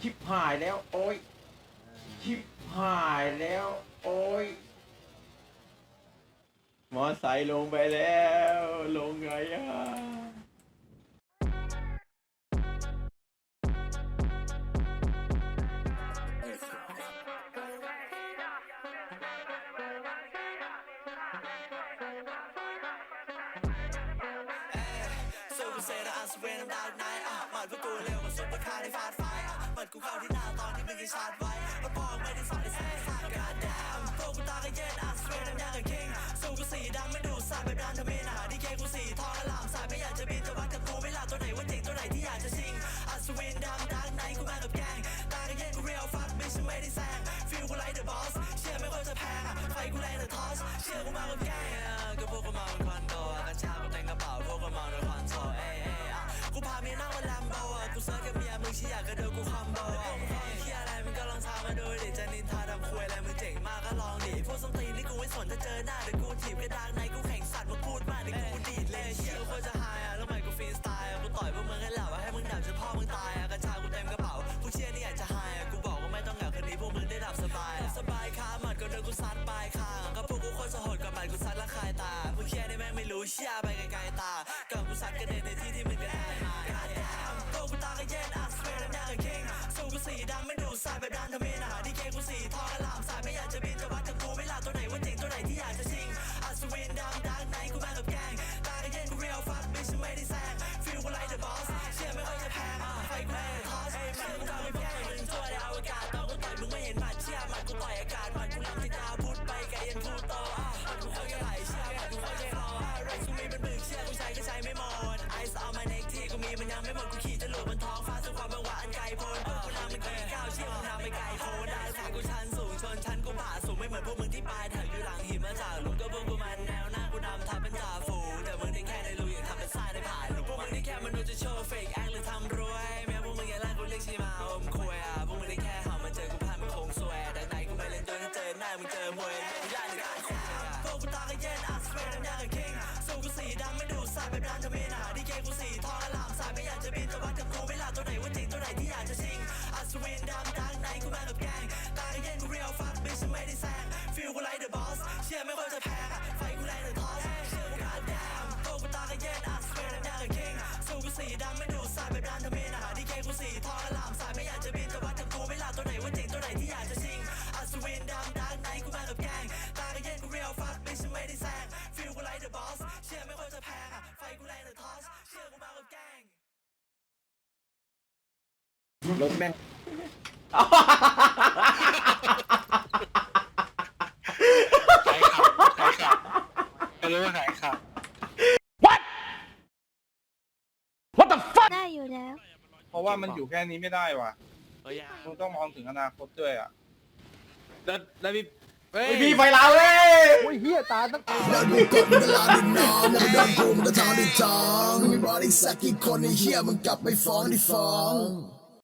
ชิบหายแล้ว โอ้ยชิบหายแล้ว โอ้ยมอไซค์ลงไปแล้ว ลงไงอะสู้กูเซนะอัสเวนดาวไนอะมัดพวกกูเร็วกว่าซุปเปอร์คาร์ในฟาดฟอะหมัดกู เข้าที่หน้าตอนที่มึงยังชาร์จไว้มันบอกไม่ได้ฝันในแสงสายการดามพวกูตาก็เย็นอัสเวนน้ำยากับคิงสู้กูสีดำไม่ดูสายแบบรันทมินอะดีเคกูสีทองและหลามสายไม่อยากจะบินจะวัดกับกูไม่หลับตัวไหนว่าจริงตัวไหนที่อยากจะชิงอัศวินดำดังไหนกูมากับแกงตาก็เย็นกูเรียวฟัดไม่ใช่ไม่ได้แซงฟิลกูไลท์เดอะบอสเชื่อไม่ค่อยจะแพงไฟกูแรงแต่ทอสเชื่อกูมากับแกงก็พวกกูมาเป็นคอนโดอะกัญชากูเต็มกระเป๋าพวกกูมาในคอนโตเอ้ยกูพาเมียนั่งบนแลมโบกูเซิร์ฟกับเมีย งเชียร์ก็เดินกูคอมบอะเฮียอะไรมึงก็ลองทำมาดูดิจะนินทาทำคุยอะไรมึงเจ๋งมากก็ลองดิพวกส้นตีนนี่กูไม่สนจะเจอหน้าเดี๋ยวกูถีบกระดานในกูแข่งสัตว์มึงพูดมากเดี๋ยวกูดีดเลยเชี่ยกูจะหายอะแล้วทำไมกูฟรีสไตล์กูต่อยพวกมึงให้หลับให้มึงดับจนพ่อมึงตายอะกัญชากูเต็มกระเป๋ากูเชี่ยนี่อยากจะหายอะกูบอกว่าไม่ต้องเหงาคืนนี้พวกมึงได้หลับสบายสบายคาหมัดก็เดินกูซัดปลายคางก็พวกกูคตรสะหดกับหมัดกูซัดละคายตาพวกเชี่ยนี่แม่งไม่รู้เชี่ยไปไกลๆตากับกูซัดกระเด็นในที่ที่มึงกระแทก ส เจอ รถแม่งขายขับขายขับก็รู้ว่าขายขับ ได้อยู่แล้ว เพราะว่ามันอยู่แค่นี้ไม่ได้ว่ะเฮ้ยมึงต้องมองถึงอนาคตด้วยอะแล้วแล้วพี่เฮ้ยไอพี่ไฟลาวเว้ยแล้วดูกดเวลาดินน้องแล้วเดินภูมิก็ทางดิจองมีบอดี้สักกี่คนในเฮียมึงกลับไปฟ้องที่ฟ้อง